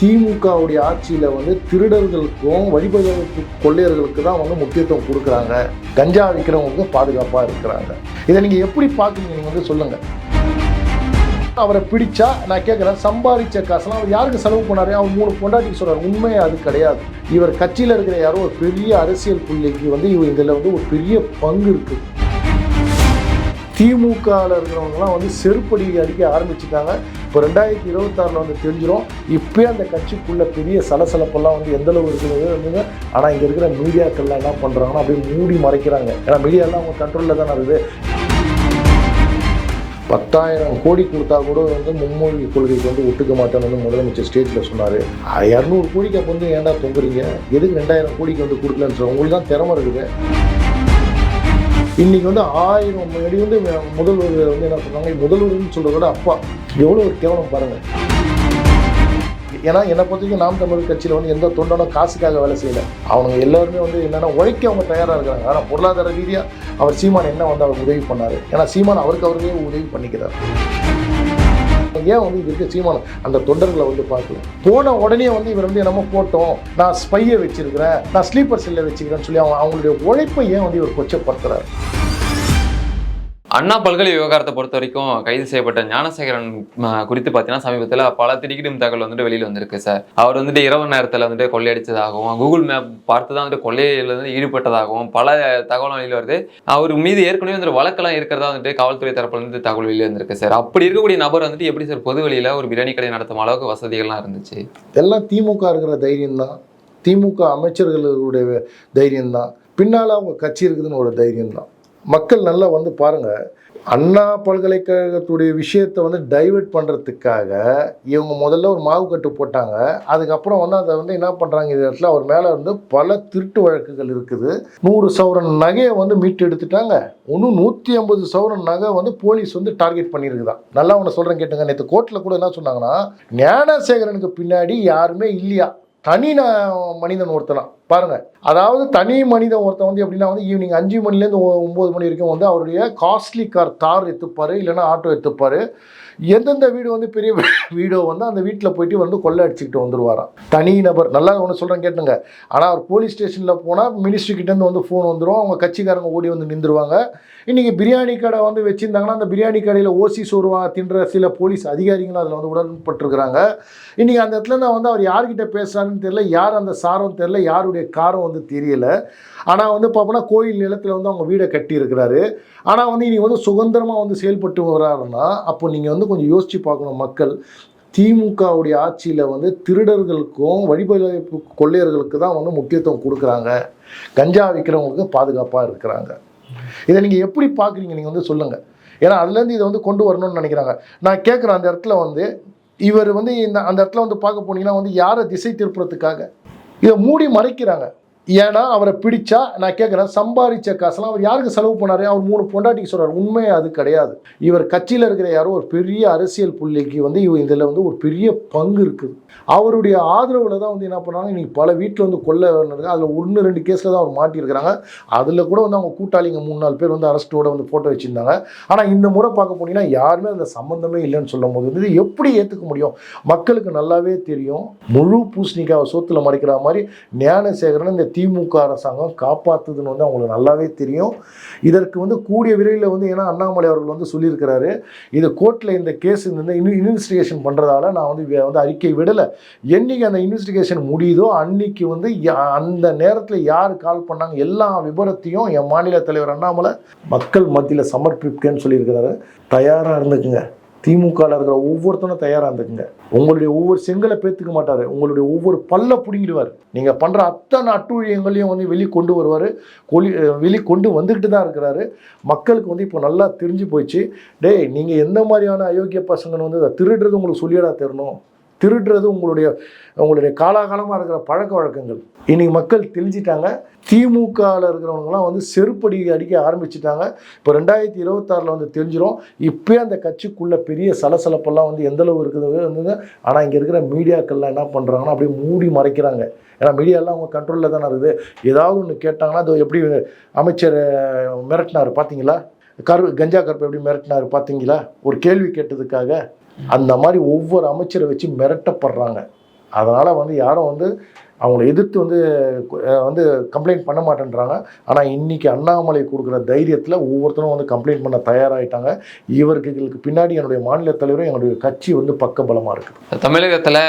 திமுகவுடைய ஆட்சியில் வந்து திருடர்களுக்கும் வழிபதற்கு கொள்ளையர்களுக்கு தான் வந்து முக்கியத்துவம் கொடுக்குறாங்க. கஞ்சா விற்கிறவங்களுக்கு பாதுகாப்பாக இருக்கிறாங்க. இதை நீங்கள் எப்படி பார்க்குறீங்க? நீங்கள் வந்து சொல்லுங்கள் அவரை பிடிச்சா நான் கேட்குறேன் சம்பாதிச்ச காசுலாம் அவர் யாருக்கு செலவு பண்ணாரு? அவர் மூணு பொண்டாட்டிக்கு சொல்கிறார் உண்மையாக அது கிடையாது. இவர் கட்சியில் இருக்கிற யாரோ ஒரு பெரிய அரசியல் புள்ளிக்கு வந்து இவர் இதில் வந்து ஒரு பெரிய பங்கு இருக்குது திமுகவில் இருக்கிறவங்கலாம் வந்து செருப்படி அடிக்க ஆரம்பிச்சுட்டாங்க. இப்போ ரெண்டாயிரத்தி இருபத்தாறில் வந்து தெரிஞ்சிடும் இப்போயே அந்த கட்சிக்குள்ளே பெரிய சலசலப்பெல்லாம் வந்து எந்தளவு இருக்கிறது வந்துங்க ஆனால் இங்கே இருக்கிற மீடியாக்கள்லாம் என்ன பண்ணுறாங்கன்னா அப்படியே மூடி மறைக்கிறாங்க. ஏன்னா மீடியாலாம் அவங்க கண்ட்ரோலில் தானே இருக்குது. பத்தாயிரம் கோடி கொடுத்தா கூட வந்து மும்மொழி கொள்கைக்கு வந்து ஒட்டுக்க மாட்டேன்னு வந்து முதலமைச்சர் ஸ்டேட்டில் சொன்னார். இரநூறு கோடிக்கு அப்போ வந்து ஏன்டா தொங்குறீங்க? எதுக்கு ரெண்டாயிரம் கோடிக்கு வந்து கொடுக்கலன்னு சொல்லுவாங்க உங்களுக்கு தான் திறமை இருக்குது. இன்னைக்கு வந்து ஆயிரம் அடி வந்து முதல்வர் வந்து என்ன சொல்றாங்க? முதல்வர்னு சொல்றத விட அப்பா எவ்வளோ ஒரு கேவலம் பாருங்க. ஏன்னா என்னை பொறுத்தவரைக்கும் நாம் தமிழ் கட்சியில் வந்து எந்த தொண்டனும் காசுக்காக வேலை செய்யல. அவங்க எல்லாருமே வந்து என்னென்னா உழைக்க அவங்க தயாராக இருக்கிறாங்க. ஆனால் பொருளாதார ரீதியாக அவர் சீமான் என்ன வந்து அவர் உதவி பண்ணார். ஏன்னா சீமான் அவருக்கு அவருக்கே உதவி பண்ணிக்கிறார். ஏன் வந்து இது இருக்க சீமானம் அந்த தொண்டர்களை வந்து பார்க்கல. போன உடனே வந்து இவர் வந்து நம்ம போட்டோம். நான் ஸ்பையை வச்சிருக்கிறேன். நான் ஸ்லீப்பர் செல்லை வச்சுக்கிறேன்னு சொல்லி அவங்க அவங்களுடைய உழைப்பை ஏன் வந்து இவர் கொச்சப்படுத்துறாரு? அண்ணா பல்கலை விவகாரத்தை பொறுத்த வரைக்கும் கைது செய்யப்பட்ட ஞானசேகரன் குறித்து பார்த்தீங்கன்னா சமீபத்தில் பல திடுக்கிடும் தகவல் வந்துட்டு வெளியில் வந்திருக்கு சார். அவர் வந்துட்டு இரவு நேரத்தில் வந்துட்டு கொள்ளையடிச்சதாகவும் கூகுள் மேப் பார்த்து தான் வந்துட்டு கொள்ளையில் வந்து ஈடுபட்டதாகவும் பல தகவல் வெளியில் வருது. அவர் மீது ஏற்கனவே வந்துட்டு வழக்கெல்லாம் இருக்கிறதா வந்துட்டு காவல்துறை தரப்பில் வந்து தகவல் வெளியில் வந்திருக்கு சார். அப்படி இருக்கக்கூடிய நபர் வந்துட்டு எப்படி சார் பொது வெளியில் ஒரு பிரியாணி கடை நடத்தும் அளவுக்கு வசதிகள்லாம் இருந்துச்சு? எல்லாம் திமுக இருக்கிற தைரியம் தான் திமுக அமைச்சர்களுடைய தைரியம் தான் பின்னால் அவங்க கட்சி இருக்குதுன்னு ஒரு தைரியம் தான் மக்கள் நல்லா வந்து பாருங்கள் அண்ணா பல்கலைக்கழகத்துடைய விஷயத்தை வந்து டைவெர்ட் பண்ணுறதுக்காக இவங்க முதல்ல ஒரு மாவு கட்டு போட்டாங்க. அதுக்கப்புறம் வந்து அதை வந்து என்ன பண்ணுறாங்க இந்த இடத்துல அவர் மேலே வந்து பல திருட்டு வழக்குகள் இருக்குது. நூறு சவரன் நகையை வந்து மீட்டு எடுத்துட்டாங்க. இன்னும் நூற்றி ஐம்பது சவரன் நகை வந்து போலீஸ் வந்து டார்கெட் பண்ணியிருக்குதான் நல்லா ஒன்று சொல்கிறேன் கேட்டுங்க. நேற்று கோர்ட்டில் கூட என்ன சொன்னாங்கன்னா ஞானசேகரனுக்கு பின்னாடி யாருமே இல்லையா? தனி ந- மனிதன் ஒருத்தனா பாருங்க. அதாவது தனி மனிதன் ஒருத்தன் வந்து எப்படின்னா வந்து ஈவினிங் அஞ்சு மணிலேருந்து ஒம்பது மணி வரைக்கும் வந்து அவருடைய காஸ்ட்லி கார் தார் எடுத்துப்பாரு இல்லைன்னா ஆட்டோ எடுத்துப்பாரு எந்தெந்த வீடு வந்து பெரிய வீடோ வந்து அந்த வீட்டில் போயிட்டு வந்து கொள்ளை அடிச்சுக்கிட்டு வந்துடுவாராம் தனி நபர் நல்லா ஒன்று சொல்கிறேன் கேட்டுங்க. ஆனால் அவர் போலீஸ் ஸ்டேஷனில் போனால் மினிஸ்ட்ரிக்கிட்டேருந்து வந்து ஃபோன் வந்துடும் அவங்க கட்சிக்காரங்க ஓடி வந்து நின்றுருவாங்க. இன்றைக்கி பிரியாணி கடை வந்து வச்சுருந்தாங்கன்னா அந்த பிரியாணி கடையில் ஓசி சோறுவா தின்ற சில போலீஸ் அதிகாரிகளும் அதில் வந்து உடன்பட்டிருக்கிறாங்க. இன்றைக்கி அந்த இடத்துல நான் வந்து அவர் யார்கிட்ட பேசுகிறாருன்னு தெரியல. யார் அந்த சாரம் தெரியல. யாருடைய காரம் வந்து தெரியல. ஆனால் வந்து பார்ப்போம்னா கோயில் நிலத்தில் வந்து அவங்க வீடை கட்டியிருக்கிறாரு. ஆனால் வந்து இனி வந்து சுதந்திரமாக வந்து செயல்பட்டு வர்றாருன்னா அப்போ நீங்கள் வந்து கொஞ்சம் யோசித்து பார்க்கணும் மக்கள். திமுகவுடைய ஆட்சியில் வந்து திருடர்களுக்கும் வழிபாடு கொள்ளையர்களுக்கு தான் வந்து முக்கியத்துவம் கொடுக்குறாங்க. கஞ்சா விற்கிறவங்களுக்கு பாதுகாப்பாக இருக்கிறாங்க. இதை நீங்கள் எப்படி பார்க்குறீங்க? நீங்கள் வந்து சொல்லுங்கள் ஏன்னா அதுலேருந்து இதை வந்து கொண்டு வரணும்னு நினைக்கிறாங்க. நான் கேட்குறேன் அந்த இடத்துல வந்து இவர் வந்து இந்த அந்த இடத்துல வந்து பார்க்க போனீங்கன்னா வந்து யாரை திசை திருப்புறதுக்காக? இதை மூடி மறைக்கிறாங்க. ஏன்னா அவரை பிடிச்சா நான் கேட்குறேன் சம்பாதிச்ச காசுலாம் அவர் யாருக்கு செலவு பண்ணாரு? அவர் மூணு பொண்டாட்டிக்கு சொல்கிறார் உண்மையே அது கிடையாது. இவர் கட்சியில் இருக்கிற யாரோ ஒரு பெரிய அரசியல் புள்ளிக்கு வந்து இவர் இதில் வந்து ஒரு பெரிய பங்கு இருக்குது. அவருடைய ஆதரவில் தான் வந்து என்ன பண்ணாங்க? இன்றைக்கி பல வீட்டில் வந்து கொல்ல நடக்குது அதில் ஒன்று ரெண்டு கேஸில் தான் அவர் மாட்டியிருக்கிறாங்க. அதில் கூட வந்து அவங்க கூட்டாளிங்க மூணு நாலு பேர் வந்து அரெஸ்ட்டோட வந்து ஃபோட்டோ வச்சுருந்தாங்க. ஆனால் இந்த முறை பார்க்க போனீங்கன்னா யாருமே அதில் சம்மந்தமே இல்லைன்னு சொல்லும் போது வந்து இது எப்படி ஏற்றுக்க முடியும்? மக்களுக்கு நல்லாவே தெரியும். முழு பூசணிக்காவை சோத்துல மறைக்கிற மாதிரி ஞானசேகரன் இந்த திமுக அரசாங்கம் காப்பாற்றுதுன்னு வந்து அவங்களுக்கு நல்லாவே தெரியும். இதற்கு வந்து கூடிய விரைவில் வந்து ஏன்னா அண்ணாமலை அவர்கள் வந்து சொல்லியிருக்கிறாரு இது கோர்ட்டில் இந்த கேஸ் இந்த இன்வெஸ்டிகேஷன் பண்ணுறதால நான் வந்து வந்து அறிக்கை விடலை. என்னைக்கு அந்த இன்வெஸ்டிகேஷன் முடியுதோ அன்னைக்கு வந்து யா- அந்த நேரத்தில் யார் கால் பண்ணாங்க எல்லா விபரத்தையும் என் மாநில தலைவர் அண்ணாமலை மக்கள் மத்தியில் சமர்ப்பிக்கேன்னு சொல்லியிருக்கிறாரு. தயாராக இருந்துக்குங்க. திமுகவில் இருக்கிற ஒவ்வொருத்தனும் தயாராக இருந்துக்குங்க. உங்களுடைய ஒவ்வொரு செங்கலை பேத்துக்க மாட்டார். உங்களுடைய ஒவ்வொரு பல்ல பிடுங்கிடுவார். நீங்கள் பண்ணுற அத்தனை அட்டுழியங்களையும் வந்து வெளி கொண்டு வருவார். கொலி வெளி கொண்டு வந்துக்கிட்டு தான் இருக்கிறாரு. மக்களுக்கு வந்து இப்போ நல்லா தெரிஞ்சு போயிடுச்சு. டேய் நீங்கள் எந்த மாதிரியான அயோக்கிய பசங்கன்னு வந்து அதை திருடுறது உங்களுக்கு சொல்லியடா தரணும். திருடுறது உங்களுடைய உங்களுடைய காலாகாலமாக இருக்கிற பழக்க வழக்கங்கள். இன்றைக்கி மக்கள் தெளிஞ்சிட்டாங்க. திமுகவில் இருக்கிறவங்கலாம் வந்து செருப்படி அடிக்க ஆரம்பிச்சிட்டாங்க. இப்போ ரெண்டாயிரத்தி இருபத்தாறில் வந்து தெரிஞ்சிடும் இப்போயே அந்த கட்சிக்குள்ளே பெரிய சலசலப்பெல்லாம் வந்து எந்த அளவு இருக்குது வந்து ஆனால் இங்கே இருக்கிற மீடியாக்கள்லாம் என்ன பண்ணுறாங்கன்னா அப்படியே மூடி மறைக்கிறாங்க. ஏன்னா மீடியாலாம் அவங்க கண்ட்ரோலில் தானே இருக்குது. ஏதாவது ஒன்று கேட்டாங்கன்னா அது எப்படி அமைச்சர் மிரட்டினார் பார்த்தீங்களா கரு கஞ்சா கருப்பு எப்படி மிரட்டினார் பார்த்தீங்களா ஒரு கேள்வி கேட்டதுக்காக அந்த மாதிரி ஒவ்வொரு அமைச்சரை வச்சு மிரட்டப்படுறாங்க. அதனால் வந்து யாரும் வந்து அவங்கள எதிர்த்து வந்து வந்து கம்ப்ளைண்ட் பண்ண மாட்டேன்றாங்க. ஆனால் இன்றைக்கி அண்ணாமலை கொடுக்குற தைரியத்தில் ஒவ்வொருத்தரும் வந்து கம்ப்ளைண்ட் பண்ண தயாராகிட்டாங்க இவர்களுக்கு பின்னாடி என்னுடைய மாநில தலைவரும் என்னுடைய கட்சி வந்து பக்கபலமாக இருக்குது தமிழகத்தில்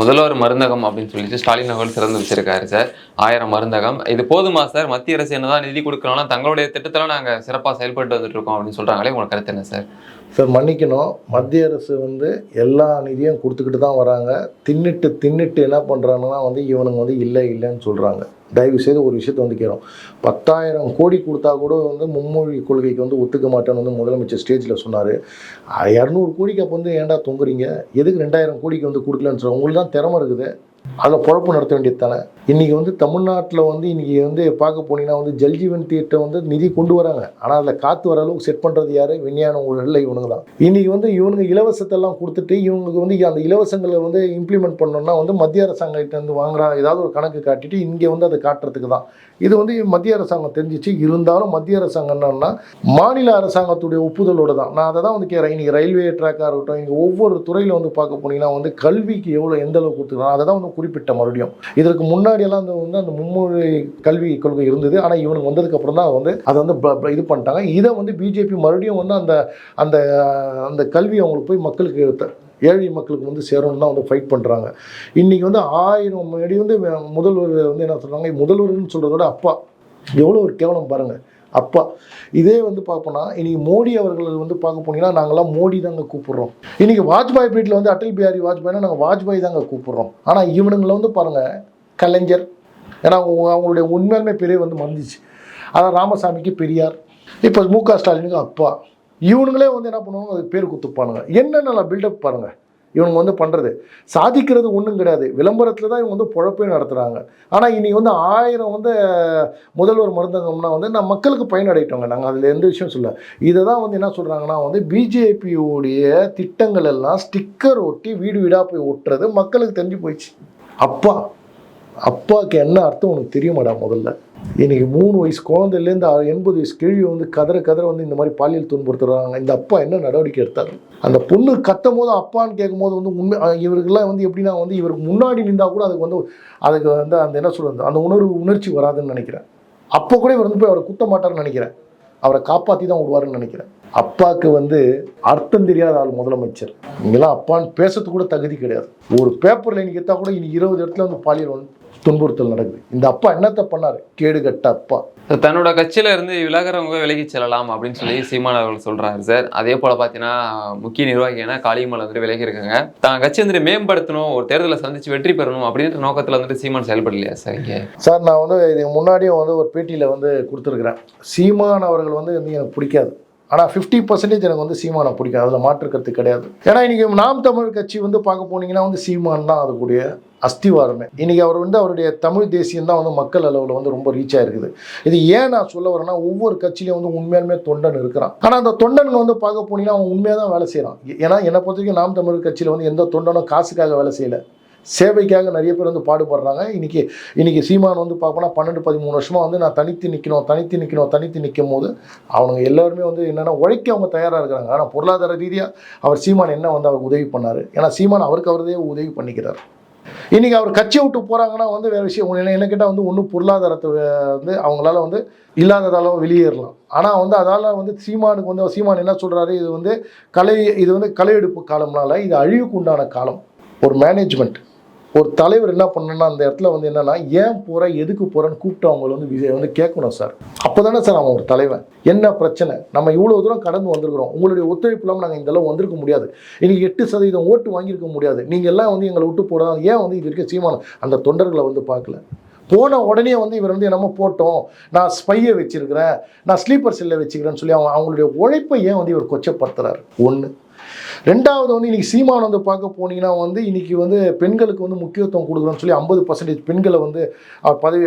முதல்வர் மருந்தகம் அப்படின்னு சொல்லிட்டு ஸ்டாலின் அவர்கள் சிறந்து வச்சிருக்காரு சார். ஆயிரம் மருந்தகம். இது போதுமா சார்? மத்திய அரசு என்ன தான் நிதி கொடுக்குறாங்கன்னா தங்களுடைய திட்டத்தில் நாங்கள் சிறப்பாக செயல்பட்டு வந்துட்டு இருக்கோம் அப்படின்னு சொல்கிறாங்களே உங்களுக்கு கருத்து என்ன சார்? சார் மன்னிக்கணும். மத்திய அரசு வந்து எல்லா நிதியும் கொடுத்துக்கிட்டு தான் வராங்க. தின்னுட்டு தின்னுட்டு என்ன பண்ணுறாங்கன்னா வந்து இவனுங்க வந்து இல்லை இல்லைன்னு சொல்கிறாங்க தயவு செய்து ஒரு விஷயத்தை வந்து கேட்கும் பத்தாயிரம் கோடி கொடுத்தா கூட வந்து மும்மொழி கொள்கைக்கு வந்து ஒத்துக்க மாட்டேன்னு வந்து முதலமைச்சர் ஸ்டேஜில் சொன்னார். இரநூறு கோடிக்கு அப்போ வந்து ஏன்டா தொங்குறீங்க? எதுக்கு ரெண்டாயிரம் கோடிக்கு வந்து கொடுக்கலன்னு சொல்கிறோம் உங்களுக்கு தான் திறமை இருக்குது. அதில் பொழப்பு நடத்த வேண்டியது தானே? இன்றைக்கி வந்து தமிழ்நாட்டில் வந்து இன்றைக்கி வந்து பார்க்க போனீங்கன்னா வந்து ஜல்ஜீவன் திட்டம் வந்து நிதி கொண்டு வராங்க. ஆனால் அதில் காற்று வர அளவுக்கு செட் பண்ணுறது யார்? விஞ்ஞான ஊழலில் இவனுங்க தான். இன்றைக்கி வந்து இவனுங்க இலவசத்தெல்லாம் கொடுத்துட்டு இவங்களுக்கு வந்து அந்த இலவசங்களை வந்து இம்ப்ளிமெண்ட் பண்ணணும்னா வந்து மத்திய அரசாங்கத்திட்ட வந்து வாங்குற ஏதாவது ஒரு கணக்கு காட்டிட்டு இங்கே வந்து அதை காட்டுறதுக்கு தான். இது வந்து மத்திய அரசாங்கம் தெரிஞ்சிச்சு. இருந்தாலும் மத்திய அரசாங்கம் என்னன்னா மாநில அரசாங்கத்துடைய ஒப்புதலோடு தான். நான் அதை தான் வந்து கேட்குறேன். இன்றைக்கி ரயில்வே ட்ராக்காக இருக்கட்டும் இங்கே ஒவ்வொரு துறையில் வந்து பார்க்க போனீங்கன்னா வந்து கல்விக்கு எவ்வளோ எந்த அளவுக்கு கொடுத்துருக்காங்க அதை தான் வந்து குறிப்பிட்ட மறுபடியும். இதற்கு முன்னாடியெல்லாம் அந்த வந்து அந்த மும்மொழி கல்வி கொள்கை இருந்தது. ஆனால் இவனுக்கு வந்ததுக்கு அப்புறம் தான் வந்து அதை வந்து ப- ப- இது பண்ணிட்டாங்க. இதை வந்து பிஜேபி மறுபடியும் வந்து அந்த அந்த அந்த கல்வி அவங்களுக்கு போய் மக்களுக்கு ஏழை மக்களுக்கு வந்து சேரணும் தான் வந்து ஃபைட் பண்ணுறாங்க இன்றைக்கி வந்து ஆயிரம் அடி வந்து முதல்வர் வந்து என்ன சொல்கிறாங்க முதல்வர்னு சொல்கிறத விட அப்பா. எவ்வளோ ஒரு கேவலம் பாருங்கள் அப்பா. இதே வந்து பார்ப்போம்னா இன்னைக்கு மோடி அவர்கள் வந்து பார்க்க போனீங்கன்னா நாங்களாம் மோடி தாங்க கூப்பிடுறோம். இன்னைக்கு வாஜ்பாய் வீட்டில் வந்து அட்டல் பிஹாரி வாஜ்பாய்னா நாங்கள் வாஜ்பாய் தாங்க கூப்பிடுறோம். ஆனால் இவனுங்களை வந்து பாருங்கள் கலைஞர். ஏன்னா அவங்களுடைய உண்மையாலுமே பெரிய வந்து மறந்துச்சு. அதான் ராமசாமிக்கு பெரியார். இப்போ மு க ஸ்டாலினுக்கு அப்பா. இவனுங்களே வந்து என்ன பண்ணுவாங்க? அது பேர் குத்துப்பானுங்க. என்னென்ன பில்டப் பாருங்கள் இவனுங்க வந்து பண்ணுறது சாதிக்கிறது ஒன்றும் கிடையாது. விளம்பரத்தில் தான் இவங்க வந்து பொழப்பே நடத்துகிறாங்க ஆனால் இன்றைக்கி வந்து ஆயிரம் வந்து முதல்வர் மருந்தகம்னா வந்து நான் மக்களுக்கு பயனடைட்டோங்க நாங்கள் அதில் எந்த விஷயம் சொல்ல. இதை தான் வந்து என்ன சொல்கிறாங்கன்னா வந்து பிஜேபியோடைய திட்டங்கள் எல்லாம் ஸ்டிக்கர் ஒட்டி வீடு வீடாக போய் ஒட்டுறது மக்களுக்கு தெரிஞ்சு போயிடுச்சு. அப்பா. அப்பாவுக்கு என்ன அர்த்தம் உனக்கு தெரியுமாடா முதல்ல? இன்னைக்கு மூணு வயசு குழந்தையிலேருந்து எண்பது வயசு கேள்வி வந்து கதற கதற வந்து இந்த மாதிரி பாலியல் துன்புறுத்துறாங்க. இந்த அப்பா என்ன நடவடிக்கை எடுத்தார்? அந்த பொண்ணு கத்தும் போது அப்பான்னு கேட்கும்போது வந்து உண்மை இவருக்கெல்லாம் வந்து எப்படின்னா வந்து இவருக்கு முன்னாடி நின்றா கூட அதுக்கு வந்து அதுக்கு வந்து அந்த என்ன சொல்கிறது அந்த உணர்வு உணர்ச்சி வராதுன்னு நினைக்கிறேன். அப்போ கூட இவர் வந்து போய் அவரை குத்த மாட்டார்னு நினைக்கிறேன். அவரை காப்பாற்றி தான் விடுவாருன்னு நினைக்கிறேன். அப்பாவுக்கு வந்து அர்த்தம் தெரியாத ஆள் முதலமைச்சர். இங்கெல்லாம் அப்பான்னு பேசுறதுக்கு கூட தகுதி கிடையாது. ஒரு பேப்பரில் இன்னைக்கு எடுத்தால் கூட இன்னைக்கு இருபது இடத்துல வந்து பாலியல் வந்து துன்புறுத்தல் நடக்குது. இந்த அப்பா என்னத்தை பண்ணாரு? கேடுகட்ட அப்பா. தன்னோட கட்சியில இருந்து விலகிறவங்க விலகி செல்லலாம் அப்படின்னு சொல்லி சீமான் அவர்கள் சொல்றாரு சார். அதே போல பாத்தீங்கன்னா முக்கிய நிர்வாகியான காளியம்மாள் வந்துட்டு விலகி இருக்காங்க தான் கட்சி வந்துட்டு மேம்படுத்தணும் ஒரு தேர்தலை சந்திச்சு வெற்றி பெறணும் அப்படின்ற நோக்கத்துல வந்துட்டு சீமான் செயல்படலையா சார் இங்க? சார் நான் வந்து இதுக்கு முன்னாடியும் வந்து ஒரு பேட்டியில் வந்து கொடுத்துருக்குறேன். சீமான் அவர்கள் வந்து வந்து எனக்கு பிடிக்காது. ஆனால் ஃபிஃப்டி பர்சன்டேஜ் எனக்கு வந்து சீமானை பிடிக்கும். அதில் மாற்று கருத்து கிடையாது. ஏன்னா இன்றைக்கி நாம் தமிழ் கட்சி வந்து பார்க்க போனீங்கன்னா வந்து சீமான் தான் அதுக்குடைய அஸ்திவாரமே. இன்றைக்கி அவர் வந்து அவருடைய தமிழ் தேசியம் தான் வந்து மக்கள் அளவில் வந்து ரொம்ப ரீச் ஆகிருக்குது இது ஏன் நான் சொல்ல வரேன்னா ஒவ்வொரு கட்சியிலையும் வந்து உண்மையாலுமே தொண்டன் இருக்கிறான். ஆனால் அந்த தொண்டன்கள் வந்து பார்க்க போனீங்கன்னா அவன் உண்மையாக தான் வேலை செய்கிறான் ஏன்னா என்னை பொறுத்த வரைக்கும் நாம் தமிழ் கட்சியில் வந்து எந்த தொண்டனும் காசுக்காக வேலை செய்யலை. சேவைக்காக நிறைய பேர் வந்து பாடுபடுறாங்க. இன்றைக்கி இன்றைக்கி சீமான் வந்து பார்ப்போம்னா பன்னெண்டு பதிமூணு வருஷமாக வந்து நான் தனித்து நிற்கணும் தனித்து நிற்கணும் தனித்து நிற்கும் போது அவனுங்க எல்லாருமே வந்து என்னென்னா உழைக்க அவங்க தயாராக இருக்கிறாங்க. ஆனால் பொருளாதார ரீதியாக அவர் சீமான் என்ன வந்து அவர் உதவி பண்ணார்? ஏன்னா சீமான் அவருக்கு அவரதே உதவி பண்ணிக்கிறார். இன்றைக்கி அவர் கட்சியை விட்டு போகிறாங்கன்னா வந்து வேறு விஷயம். என்ன- என்ன கேட்டால் வந்து ஒன்றும் பொருளாதாரத்தை வந்து அவங்களால வந்து இல்லாததால வெளியேறலாம். ஆனால் வந்து அதால் வந்து சீமானுக்கு வந்து சீமான் என்ன சொல்கிறாரு இது வந்து கலை இது வந்து கலையெடுப்பு காலம்னால இது அழிவுக்கு உண்டான காலம். ஒரு மேனேஜ்மெண்ட் ஒரு தலைவர் என்ன பண்ணணும்னா அந்த இடத்துல வந்து என்னன்னா ஏன் போற எதுக்கு போறேன்னு கூப்பிட்டு அவங்களை வந்து விஜய் வந்து கேட்கணும் சார். அப்போதானே சார் அவன் ஒரு தலைவன். என்ன பிரச்சனை? நம்ம இவ்வளோ தூரம் கடந்து வந்திருக்கிறோம். உங்களுடைய ஒத்துழைப்பு இல்லாமல் நாங்கள் இந்த அளவு வந்திருக்க முடியாது. இன்னைக்கு எட்டு சதவீதம் ஓட்டு வாங்கியிருக்க முடியாது. நீங்கள் எல்லாம் வந்து எங்களை விட்டு போடாது ஏன் வந்து இது இருக்க சீமானம் அந்த தொண்டர்களை வந்து பார்க்கல. போன உடனே வந்து இவர் வந்து என்னமோ போட்டோம். நான் ஸ்பையை வச்சிருக்கிறேன். நான் ஸ்லீப்பர் செல்லை வச்சுக்கிறேன்னு சொல்லி அவங்க அவங்களுடைய உழைப்பை ஏன் வந்து இவர் கொச்சப்படுத்துறாரு? ஒன்று ரெண்டாவது வந்து இன்னைக்கு சீமான் வந்து பார்க்க போனீங்கன்னா வந்து இன்னைக்கு வந்து பெண்களுக்கு வந்து முக்கியத்துவம் கொடுக்குறோன்னு சொல்லி ஐம்பது பர்சன்டேஜ் பெண்களை வந்து பதவி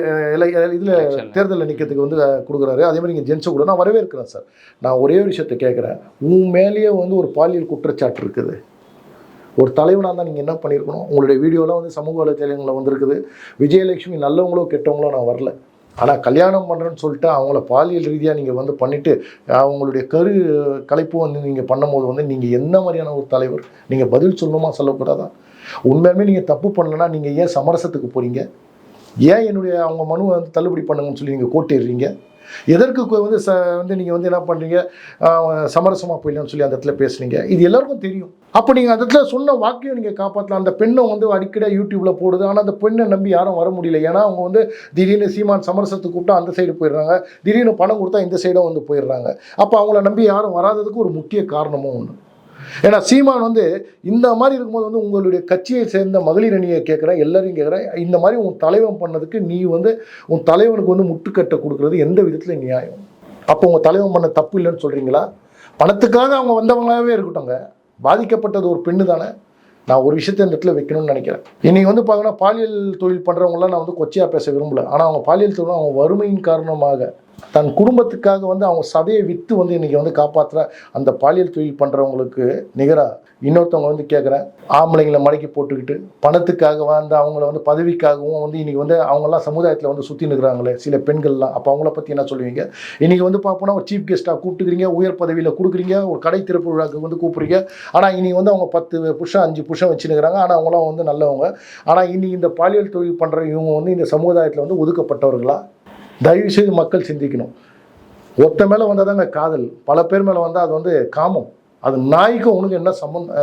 இதில். தேர்தலில் நிற்கிறதுக்கு வந்து கொடுக்குறாரு. அதே மாதிரி இங்கே ஜென்ஸை கூட நான் வரவேற்கிறேன் சார். நான் ஒரே ஒரு விஷயத்தை கேட்குறேன். உன் மேலேயே வந்து ஒரு பாலியல் குற்றச்சாட்டு இருக்குது. ஒரு தலைவனாக தான் நீங்கள் என்ன பண்ணியிருக்கணும்? உங்களுடைய வீடியோலாம் வந்து சமூக வலைத்தளங்களில் வந்திருக்குது. விஜயலட்சுமி நல்லவங்களோ கெட்டவங்களோ நான் வரல. ஆனால் கல்யாணம் பண்ணுறேன்னு சொல்லிட்டு அவங்கள பாலியல் ரீதியாக நீங்கள் வந்து பண்ணிவிட்டு அவங்களுடைய கரு கலைப்பு வந்து நீங்கள் பண்ணும்போது வந்து நீங்கள் என்ன மாதிரியான ஒரு தலைவர்? நீங்கள் பதில் சொல்லணுமா சொல்லக்கூடாதா? உண்மையுமே நீங்கள் தப்பு பண்ணலன்னா நீங்கள் ஏன் சமரசத்துக்கு போகிறீங்க ஏன் என்னுடைய அவங்க மனுவை வந்து தள்ளுபடி பண்ணுங்கன்னு சொல்லி நீங்கள் கோட்டேறீங்க எதற்கு வந்து ச வந்து நீங்கள் வந்து என்ன பண்ணுறீங்க சமரசமாக போயிடலாம்னு சொல்லி அந்த இடத்துல பேசுனீங்க. இது எல்லாருக்கும் தெரியும். அப்போ நீங்கள் அந்த இடத்துல சொன்ன வாக்கியம் நீங்கள் காப்பாற்றலாம் அந்த பெண்ணை வந்து அடிக்கடி யூடியூப்பில் போடுது. ஆனால் அந்த பெண்ணை நம்பி யாரும் வர முடியல. ஏன்னா அவங்க வந்து திடீர்னு சீமான் சமரசத்துக்கு கூப்பிட்டா அந்த சைடு போயிடுறாங்க. திடீர்னு பணம் கொடுத்தா இந்த சைடும் வந்து போயிடுறாங்க. அப்போ அவங்கள நம்பி யாரும் வராததுக்கு ஒரு முக்கிய காரணமும் ஒன்று ஏன்னா சீமான் வந்து இந்த மாதிரி இருக்கும்போது வந்து உங்களுடைய கட்சியை சேர்ந்த மகளிர் அணியை கேட்குறேன் எல்லாரையும் கேட்குறேன். இந்த மாதிரி உன் தலைவன் பண்ணதுக்கு நீ வந்து உன் தலைவனுக்கு வந்து முட்டுக்கட்டை கொடுக்குறது எந்த விதத்தில் நியாயம்? அப்போ உங்கள் தலைவன் பண்ண தப்பு இல்லைன்னு சொல்கிறீங்களா பணத்துக்காக அவங்க வந்தவங்களாகவே இருக்கட்டும்ங்க. பாதிக்கப்பட்டது ஒரு பெண்ணு தானே. நான் ஒரு விஷயத்தை இந்த இடத்துல வைக்கணும்னு நினைக்கிறேன். இன்றைக்கி வந்து பார்த்தீங்கன்னா பாலியல் தொழில் பண்ணுறவங்களாம் நான் வந்து கொச்சையாக பேச விரும்பல. ஆனால் அவங்க பாலியல் தொழில் அவங்க வறுமையின் காரணமாக தன் குடும்பத்துக்காக வந்து அவங்க சதையை விற்று வந்து இன்றைக்கி வந்து காப்பாற்றுற அந்த பாலியல் தொழில் பண்ணுறவங்களுக்கு நிகராக இன்னொருத்தவங்க வந்து கேட்குறேன் ஆம்பளைங்களை மடக்கி போட்டுக்கிட்டு பணத்துக்காக வந்து அவங்கள வந்து பதவிக்காகவும் வந்து இன்னைக்கு வந்து அவங்கெல்லாம் சமுதாயத்தில் வந்து சுற்றி நிற்கிறாங்களே சில பெண்கள்லாம். அப்போ அவங்கள பற்றி என்ன சொல்லுவீங்க? இன்றைக்கி வந்து பார்ப்போம்னா ஒரு சீஃப் கெஸ்ட்டாக கூப்பிட்டுக்கிறீங்க உயர் பதவியில் கொடுக்குறீங்க ஒரு கடை திறப்பு விழாக்கு வந்து கூப்பிட்றீங்க. ஆனால் இன்றைக்கி வந்து அவங்க பத்து புஷம் அஞ்சு புஷம் வச்சுருக்கிறாங்க ஆனால் அவங்களாம் வந்து நல்லவங்க. ஆனால் இன்றைக்கி இந்த பாலியல் தொழில் பண்ணுற இவங்க வந்து இந்த சமுதாயத்தில் வந்து ஒதுக்கப்பட்டவர்களாக தயவு செய்து மக்கள் சிந்திக்கணும். ஒத்த மேலே வந்தால் தாங்க காதல். பல பேர் மேலே வந்தால் அது வந்து காமம். அது நாய்க்கும் உனக்கு என்ன சம்மந்த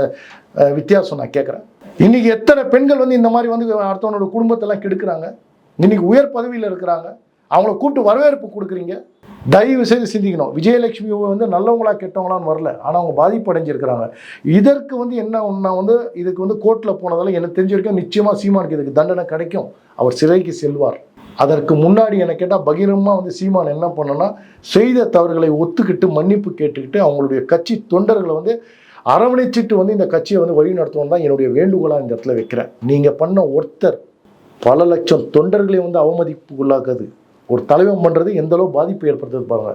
வித்தியாசம் நான் கேட்குறேன் இன்னைக்கு எத்தனை பெண்கள் வந்து இந்த மாதிரி வந்து அடுத்தவனோட குடும்பத்தெல்லாம் கெடுக்கிறாங்க? இன்னைக்கு உயர் பதவியில் இருக்கிறாங்க. அவங்கள கூப்பிட்டு வரவேற்பு கொடுக்குறீங்க. தயவு செய்து சிந்திக்கணும். விஜயலட்சுமி வந்து நல்லவங்களா கெட்டவங்களான்னு வரல. ஆனால் அவங்க பாதிப்படைஞ்சிருக்கிறாங்க இதற்கு வந்து என்ன ஒன்றா வந்து இதுக்கு வந்து கோர்ட்டில் போனதெல்லாம் எனக்கு தெரிஞ்ச வரைக்கும் நிச்சயமாக சீமானுக்கு இதுக்கு தண்டனை கிடைக்கும். அவர் சிறைக்கு செல்வார். அதற்கு முன்னாடி என கேட்டால் பகிரமாக வந்து சீமான் என்ன பண்ணனா செய்த தவறுகளை ஒத்துக்கிட்டு மன்னிப்பு கேட்டுக்கிட்டு அவங்களுடைய கட்சி தொண்டர்களை வந்து அரவணைச்சிட்டு வந்து இந்த கட்சியை வந்து வழி நடத்தணும் தான் என்னுடைய வேண்டுகோளாக இந்த இடத்துல வைக்கிறேன். நீங்கள் பண்ண ஒருத்தர் பல லட்சம் தொண்டர்களை வந்து அவமதிப்புக்குள்ளாக்குது ஒரு தலைவன் பண்ணுறது எந்த அளவு பாதிப்பு ஏற்படுத்துறது பாருங்க.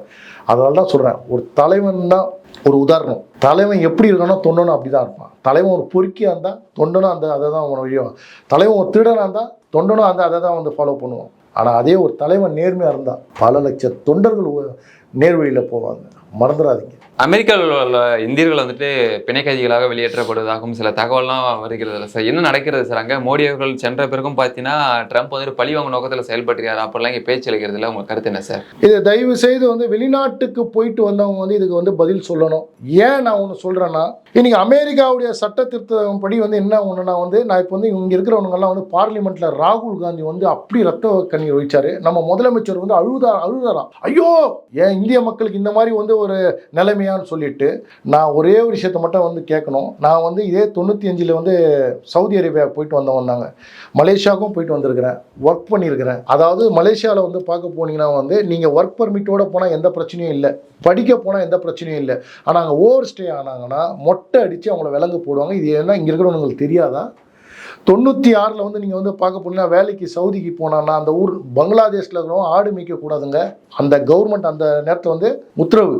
அதனால தான் சொல்கிறேன் ஒரு தலைவன் தான் ஒரு உதாரணம். தலைவன் எப்படி இருக்கானோ தொண்டனும் அப்படி தான் இருப்பான். தலைவன் ஒரு பொறுக்கியாக இருந்தால் தொண்டனும் அந்த அதை தான் அவன் வழியும் தலைவன் ஒரு திருடனாக இருந்தால் தொண்டனும் அந்த அதை தான் வந்து ஃபாலோ பண்ணுவான். ஆனால் அதே ஒரு தலைவன் நேர்மையாக இருந்தால் பல லட்ச தொண்டர்கள் நேர்வழியில் போவாங்க. மறந்துடாதீங்க அமெரிக்காவில் உள்ள இந்தியர்கள் வந்துட்டு பிணை கைதிகளாக வெளியேற்றப்படுவதாகவும் சில தகவல்லாம் வருகிறது. சார் என்ன நடக்கிறது சார் அங்கே? மோடி அவர்கள் சென்ற பிறகும் பார்த்தீங்கன்னா ட்ரம்ப் வந்துட்டு பழி வாங்க நோக்கத்தில் செயல்பட்டுறாரு அப்படிலாம் இங்கே பேச்சு அளிக்கிறதுல உங்க கருத்து என்ன சார்? இது தயவு செய்து வந்து வெளிநாட்டுக்கு போயிட்டு வந்தவங்க வந்து இதுக்கு வந்து பதில் சொல்லணும். ஏன் நான் ஒன்று சொல்கிறேன்னா இன்னைக்கு அமெரிக்காவுடைய சட்ட திருத்தம் படி வந்து என்ன ஒன்றுனா வந்து நான் இப்போ வந்து இங்கே இருக்கிறவங்கெல்லாம் வந்து பார்லிமெண்ட்டில் ராகுல் காந்தி வந்து அப்படி ரத்த கண்ணீர் வச்சாரு நம்ம முதலமைச்சர் வந்து அழுதா அழுதாராம். ஐயோ! ஏன் இந்திய மக்களுக்கு இந்த மாதிரி வந்து ஒரு நிலைமையான்னு சொல்லிட்டு நான் ஒரே ஒரு விஷயத்தை மட்டும் வந்து கேட்கணும். நான் வந்து இதே தொண்ணூற்றி அஞ்சில் வந்து சவுதி அரேபியா போயிட்டு வந்தவன் தாங்க. மலேசியாவுக்கும் போயிட்டு வந்திருக்கிறேன். ஒர்க் பண்ணியிருக்கிறேன். அதாவது மலேசியாவில் வந்து பார்க்க போனீங்கன்னா வந்து நீங்கள் ஒர்க் பர்மிட்டோட போனால் எந்த பிரச்சனையும் இல்லை. படிக்க போனால் எந்த பிரச்சனையும் இல்லை. ஆனால் அங்கே ஓவர் ஸ்டே ஆனாங்கன்னா மொட்டை அடித்து அவங்கள விலங்கு போடுவாங்க. இது என்ன இங்கே இருக்கிறவங்களுக்கு தெரியாதா? தொண்ணூற்றி ஆறில் வந்து நீங்கள் வந்து பார்க்க போனீங்கன்னா வேலைக்கு சவுதிக்கு போனான்னா அந்த ஊர் பங்களாதேஷில் இருக்கிறவங்க ஆடு மேய்க்கக்கூடாதுங்க. அந்த கவர்மெண்ட் அந்த நேரத்தில் வந்து உத்தரவு.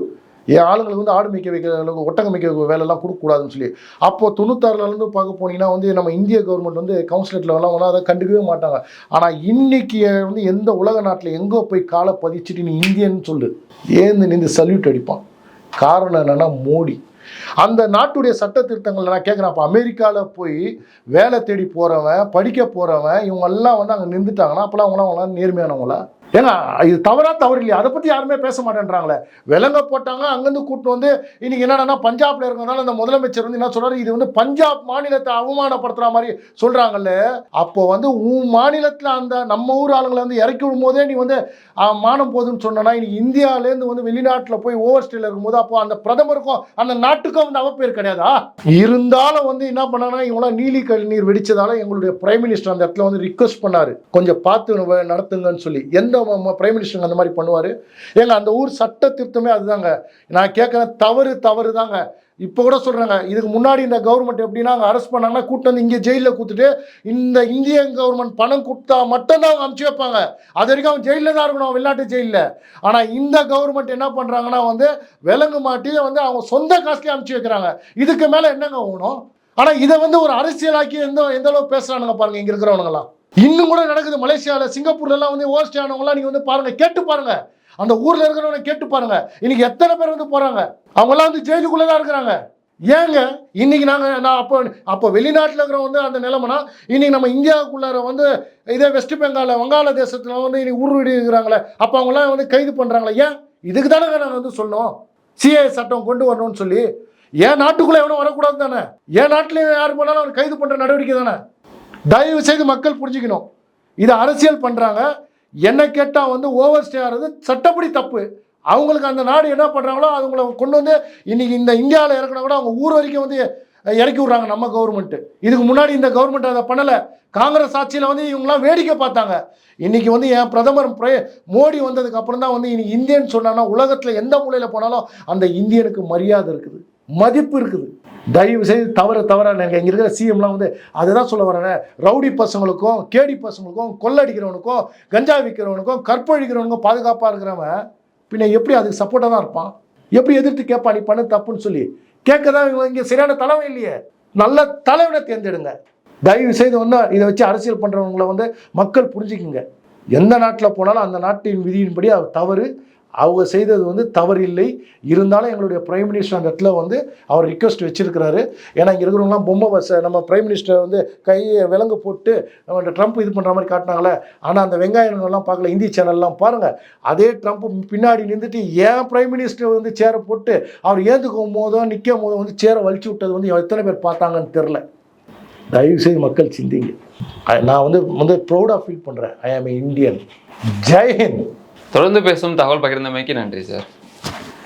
என் ஆளுங்களுக்கு வந்து ஆடு மேய்க்க வைக்கிற அளவுக்கு ஒட்டகம் மேய்க்க வேலைலாம் கொடுக்கக்கூடாதுன்னு சொல்லி. அப்போ தொண்ணூத்தாறுலேருந்து பார்க்க போனீங்கன்னா வந்து நம்ம இந்திய கவர்மெண்ட் வந்து கவுன்சிலேட்டில் எல்லாம் வந்து அதை கண்டுக்கவே மாட்டாங்க. ஆனால் இன்னைக்கு வந்து எந்த உலக நாட்டில் எங்கோ போய் காலை பதிச்சுட்டு நீ இந்தியன்னு சொல்லு. ஏந்து நின்று சல்யூட் அடிப்பான். காரணம் என்னன்னா மோடி. அந்த நாட்டுடைய சட்ட திருத்தங்கள் நான் கேட்குறேன் அப்போ அமெரிக்காவில் போய் வேலை தேடி போகிறவன் படிக்க போகிறவன் இவங்கெல்லாம் வந்து அங்கே நின்றுட்டாங்கன்னா அப்போலாம் அவங்களாம் அவங்களாம் நேர்மையானவங்களா? ஏங்க இது தவறா தவறு இல்லையா? அதை பற்றி யாருமே பேச மாட்டேன்றாங்களே. விலங்க போட்டாங்க அங்கேருந்து கூப்பிட்டு வந்து இன்னைக்கு என்னடான்னா பஞ்சாப்ல இருக்கிறதுனால அந்த முதலமைச்சர் வந்து என்ன சொல்றாரு? இது வந்து பஞ்சாப் மாநிலத்தை அவமானப்படுத்துற மாதிரி சொல்றாங்கல்ல. அப்போ வந்து உன் மாநிலத்தில் அந்த நம்ம ஊர் ஆளுங்களை வந்து இறக்கி விடும் போதே நீ வந்து மானம் போதுன்னு சொன்னா இன்னைக்கு இந்தியாவிலேருந்து வந்து வெளிநாட்டில் போய் ஓவர் ஸ்டேல இருக்கும்போது அப்போ அந்த பிரதமருக்கும் அந்த நாட்டுக்கும் வந்து அவப்பேர் கிடையாதா? இருந்தாலும் வந்து என்ன பண்ணாங்கன்னா இவங்களாம் நீலி கழிநீர் வெடிச்சதால எங்களுடைய பிரைம் மினிஸ்டர் அந்த இடத்துல வந்து ரிக்வஸ்ட் பண்ணாரு. கொஞ்சம் பார்த்து நடத்துங்கன்னு சொல்லி. எந்த பிரைம் மினிஸ்டருங்க அந்த மாதிரி பண்ணுவார். ஏங்க அந்த ஊர் சட்ட திருத்தமே அதுதாங்க. நான் கேட்குறேன் தவறு தவறு தாங்க. இப்போ கூட சொல்கிறாங்க இதுக்கு முன்னாடி இந்த கவர்மெண்ட் எப்படின்னா அங்கே அரெஸ்ட் பண்ணாங்கன்னா கூட்டு வந்து இங்கே ஜெயிலில் கொடுத்துட்டு இந்த இந்தியன் கவர்மெண்ட் பணம் கொடுத்தா மட்டும்தான் அவங்க அமுச்சு வைப்பாங்க. அது வரைக்கும் அவன் ஜெயிலில் தான் இருக்கணும் வெளிநாட்டு ஜெயிலில் ஆனால் இந்த கவர்மெண்ட் என்ன பண்ணுறாங்கன்னா வந்து விலங்கு மாட்டி வந்து அவங்க சொந்த காசுலேயே அமுச்சு வைக்கிறாங்க. இதுக்கு மேலே என்னங்க ஆகணும் ஆனால் இதை வந்து ஒரு அரசியலாக்கி எந்த எந்த அளவுக்கு பேசுகிறானுங்க பாருங்க இங்கே இருக்கிறவனுங்களாம் இன்னும் கூட நடக்குது. மலேசியாவில் சிங்கப்பூர்லலாம் வந்து ஓவர்ஸ்டே ஆனவங்களாம் நீங்கள் வந்து பாருங்க கேட்டு பாருங்க. அந்த ஊரில் இருக்கிறவனை கேட்டு பாருங்க. இன்னைக்கு எத்தனை பேர் வந்து போகிறாங்க அவங்கெல்லாம் வந்து ஜெயிலுக்குள்ளே தான் இருக்கிறாங்க. ஏங்க? இன்னைக்கு நாங்கள் நான் அப்போ அப்போ வெளிநாட்டில் இருக்கிற வந்து அந்த நிலைமைனா இன்னைக்கு நம்ம இந்தியாவுக்குள்ளார வந்து இதே வெஸ்ட் பெங்கால வங்காள தேசத்தில் வந்து இன்னைக்கு உருவிடி இருக்கிறாங்களே அப்போ அவங்களாம் வந்து கைது பண்ணுறாங்களே ஏன்? இதுக்கு தானே நாங்கள் வந்து சொன்னோம் சிஏ சட்டம் கொண்டு வரணும்னு சொல்லி. ஏன் நாட்டுக்குள்ளே எவனும் வரக்கூடாது தானே ஏன் நாட்டிலையும் யார் போனாலும் அவர் கைது பண்ணுற நடவடிக்கை தானே? தயவு செய்து மக்கள் புரிஞ்சுக்கணும். இது அரசியல் பண்ணுறாங்க என்ன கேட்டால் வந்து ஓவர் ஸ்டே ஆகிறது சட்டப்படி தப்பு. அவங்களுக்கு அந்த நாடு என்ன பண்ணுறாங்களோ அவங்கள கொண்டு வந்து இன்றைக்கி இந்த இந்தியாவில் இறக்குனா கூட அவங்க ஊர் வரைக்கும் வந்து இறக்கி விட்றாங்க நம்ம கவர்மெண்ட்டு இதுக்கு முன்னாடி இந்த கவர்மெண்ட் அதை பண்ணலை. காங்கிரஸ் ஆட்சியில் வந்து இவங்களாம் வேடிக்கை பார்த்தாங்க. இன்றைக்கி வந்து என் பிரதமர் மோடி வந்ததுக்கு அப்புறம் தான் வந்து இன்னைக்கு இந்தியன் சொன்னான்னா உலகத்தில் எந்த மூலையில் போனாலும் அந்த இந்தியனுக்கு மரியாதை இருக்குது. மதிப்பு இருக்குது. தயவு செய்து தவற தவறாக எனக்கு இங்கே இருக்கிற சிஎம்லாம் வந்து அதுதான் சொல்ல வரேன் ரவுடி பசங்களுக்கும் கேடி பசங்களுக்கும் கொள்ளடிக்கிறவனுக்கும் கஞ்சா விற்கிறவனுக்கும் கற்பழிக்கிறவனுக்கும் பாதுகாப்பாக இருக்கிறவன் பின்ன எப்படி அதுக்கு சப்போர்ட்டாக தான் இருப்பான்? எப்படி எதிர்த்து கேட்பா நீ பண்ண தப்புன்னு சொல்லி. கேட்க தான் இங்கே சரியான தலைமை இல்லையே. நல்ல தலைவனை தேர்ந்தெடுங்க. தயவு செய்து வந்து இதை வச்சு அரசியல் பண்ணுறவங்கள வந்து மக்கள் புரிஞ்சுக்குங்க. எந்த நாட்டில் போனாலும் அந்த நாட்டின் விதியின்படி அவர் தவறு. அவங்க செய்தது வந்து தவறு இல்லை இருந்தாலும் எங்களுடைய பிரைம் மினிஸ்டர் அந்த இடத்துல வந்து அவர் ரிக்வெஸ்ட் வச்சிருக்கிறாரு. ஏன்னா இங்கே இருக்கிறவங்களாம் பொம்மை பஸ் நம்ம பிரைம் மினிஸ்டர் வந்து கையை விலங்கு போட்டு நம்ம ட்ரம்ப் இது பண்ணுற மாதிரி காட்டினாங்களே ஆனால் அந்த வெங்காயங்கள்லாம் பார்க்கல இந்தி சேனல்லாம் பாருங்கள் அதே ட்ரம்ப் பின்னாடி நின்றுட்டு ஏன் பிரைம் மினிஸ்டர் வந்து சேரை போட்டு அவர் ஏந்துக்கும் போதோ நிற்கும் போதோ வந்து சேரை வலிச்சு விட்டது வந்து எத்தனை பேர் பார்த்தாங்கன்னு தெரில தயவு செய்து மக்கள் சிந்திங்க. நான் வந்து வந்து ப்ரௌடாக ஃபீல் பண்ணுறேன் ஐ ஆம் இந்தியன் ஜெய்ஹிந்த் தொடர்ந்து பேசும் தகவல் பகிர்ந்தமைக்கு நன்றி சார்.